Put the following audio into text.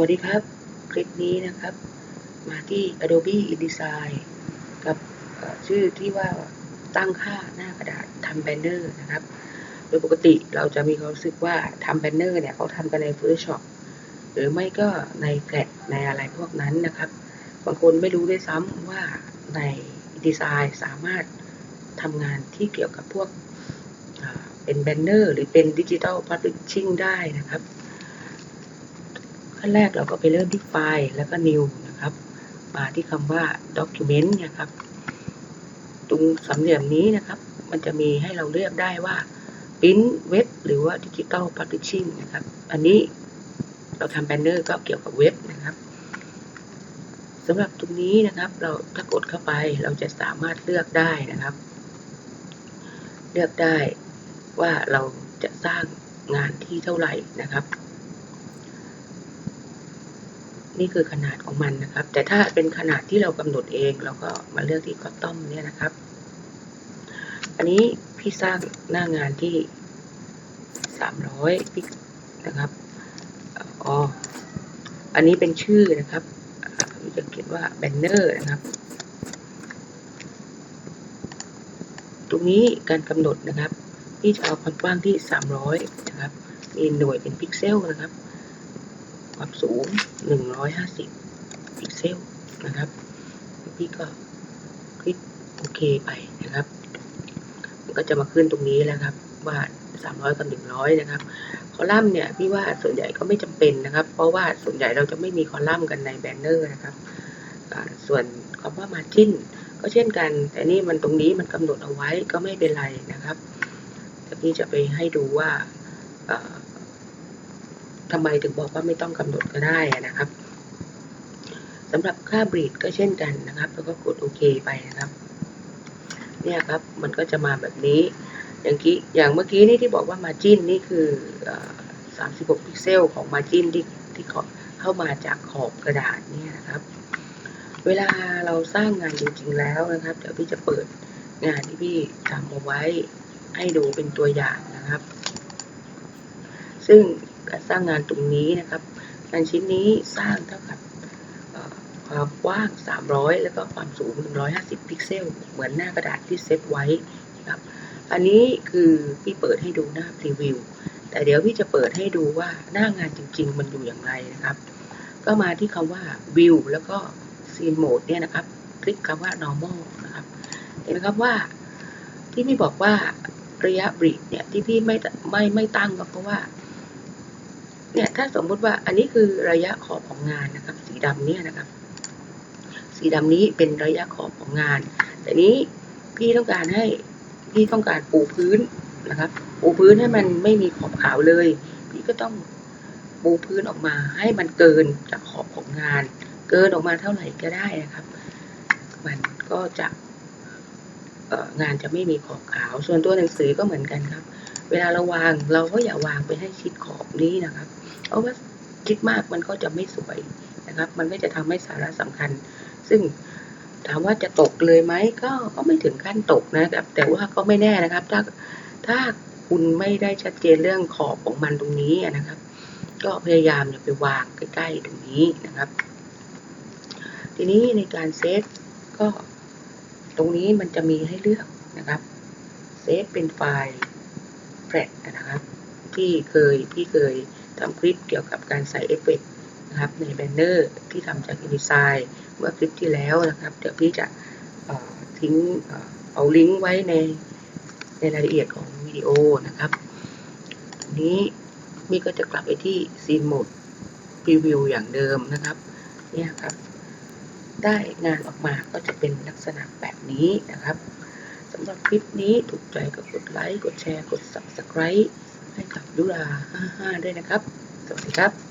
วัสดีครับ คลิปนี้นะครับ มาที่ Adobe InDesign กับชื่อที่ว่าตั้งค่าหน้ากระดาษทำแบนเนอร์นะครับ โดยปกติเราจะมีความรู้สึกว่าทำแบนเนอร์เนี่ยเขาทำกันใน Photoshop หรือไม่ก็ในแกลในอะไรพวกนั้นนะครับ บางคนไม่รู้ด้วยซ้ำว่าใน InDesign สามารถทำงานที่เกี่ยวกับพวกเป็นแบนเนอร์หรือเป็นดิจิ t a ลพับลิชชิ่งได้นะครับ ขั้นแรกเราก็ไปเริ่มที่ไฟล์แล้วก็ new นะครับ มาที่คำว่า document นี่ยครับ ตรงสามเหลี่ยมนี้นะครับ มันจะมีให้เราเลือกได้ว่า print web หรือว่า digital publishing นะครับ อันนี้เราทำแบนเนอร์ก็เกี่ยวกับเว็บนะครับสำหรับตรงนี้นะครับ เราถ้ากดเข้าไปเราจะสามารถเลือกได้นะครับ เลือกได้ว่าเราจะสร้างงานที่เท่าไหร่นะครับ นี่คือขนาดของมันนะครับ แต่ถ้าเป็นขนาดที่เรากำหนดเองเราก็มาเลือกที่ custom เนี่ยนะครับ อันนี้พี่สร้างหน้างานที่300พิกนะครับอ๋ออันนี้เป็นชื่อนะครับพี่จะเขียนว่า banner นะครับ ตรงนี้การกำหนดนะครับพี่จะเอาความกว้างที่ 300 นะครับ มีหน่วยเป็นพิกเซลนะครับ ความสูง 150 พิกเซลนะครับพี่ก็คลิกโอเคไปนะครับ มันก็จะมาขึ้นตรงนี้แล้วครับ ว่า300กับ100 นะครับ คอลัมน์เนี่ยพี่ว่าส่วนใหญ่ก็ไม่จำเป็นนะครับ เพราะว่าส่วนใหญ่เราจะไม่มีคอลัมน์กันในแบนเนอร์นะครับ ส่วนคำว่า margin ก็เช่นกัน แต่นี่มันตรงนี้มันกำหนดเอาไว้ก็ไม่เป็นไรนะครับแต่พี่จะไปให้ดูว่า ทำไมถึงบอกว่าไม่ต้องกำหนดก็ได้นะครับสำหรับค่าบรีดก็เช่นกันนะครับ แล้วก็กดโอเคไปนะครับ เนี่ยครับมันก็จะมาแบบนี้ อย่างกี้อย่างเมื่อกี้นี่ที่บอกว่า margin นี่คือเอ่อ36พิกเซลของ margin ที่ที่เข้ามาจากขอบกระดาษเนี่ยนะครับ เวลาเราสร้างงานจริงๆแล้วนะครับ เดี๋ยวพี่จะเปิดงานที่พี่ทำเอาไว้ให้ดูเป็นตัวอย่างนะครับ ซึ่ง การสร้างงานตรงนี้นะครับ งานชิ้นนี้สร้างเท่ากับความกว้าง 300 แล้วก็ความสูง 150 พิกเซล เหมือนหน้ากระดาษที่เซตไว้นะครับ อันนี้คือพี่เปิดให้ดูหน้าพรีวิว แต่เดี๋ยวพี่จะเปิดให้ดูว่าหน้างานจริง ๆ มันอยู่อย่างไรนะครับ ก็มาที่คำว่า view แล้วก็ scene mode เนี่ยนะครับ คลิกคำว่า normal นะครับ เห็นไหมครับว่าที่พี่บอกว่าระยะบริดเนี่ยที่พี่ไม่ไม่ไม่ตั้งก็เพราะว่า เนี่ยถ้าสมมุติว่าอันนี้คือระยะขอบของงานนะครับ สีดำเนี่ยนะครับ สีดำนี้เป็นระยะขอบของงาน แต่นี้พี่ต้องการให้พี่ต้องการปูพื้นนะครับ ปูพื้นให้มันไม่มีขอบขาวเลย พี่ก็ต้องปูพื้นออกมาให้มันเกินจากขอบของงาน เกินออกมาเท่าไหร่ก็ได้นะครับ มันก็จะงานจะไม่มีขอบขาว ส่วนตัวหนังสือก็เหมือนกันครับ เวลาเราวางเราก็อย่าวางไปให้ชิดขอบนี้นะครับ เพราะว่าคิดมากมันก็จะไม่สวยนะครับ มันก็จะทำให้สาระสำคัญ ซึ่งถามว่าจะตกเลยไหมก็ก็ไม่ถึงขั้นตกนะครับ แต่ว่าก็ไม่แน่นะครับ ถ้าถ้าคุณไม่ได้ชัดเจนเรื่องขอบของมันตรงนี้นะครับ ก็พยายามอย่าไปวางใกล้ๆตรงนี้นะครับ ทีนี้ในการเซตก็ตรงนี้มันจะมีให้เลือกนะครับ เซฟเป็นไฟล์ ลตนะครับที่เคยพี่เคยทำคลิปเกี่ยวกับการใส่เอฟเฟกต์นะครับในแบนเนอร์ที่ทำจาก InDesign เมื่อคลิปที่แล้วนะครับ เดี๋ยวพี่จะทิ้งเอาลิงก์ไว้ในในรายละเอียดของวิดีโอนะครับ นี้มี่ก็จะกลับไปที่ Scene Mode Preview อย่างเดิมนะครับเนี่ยครับ ได้งานออกมาก็จะเป็นลักษณะแบบนี้นะครับ สำหรับคลิปนี้ถูกใจก็กดไลค์ กดแชร์ กด Subscribe ให้กับยุรา55 ด้วยนะครับ สวัสดีครับ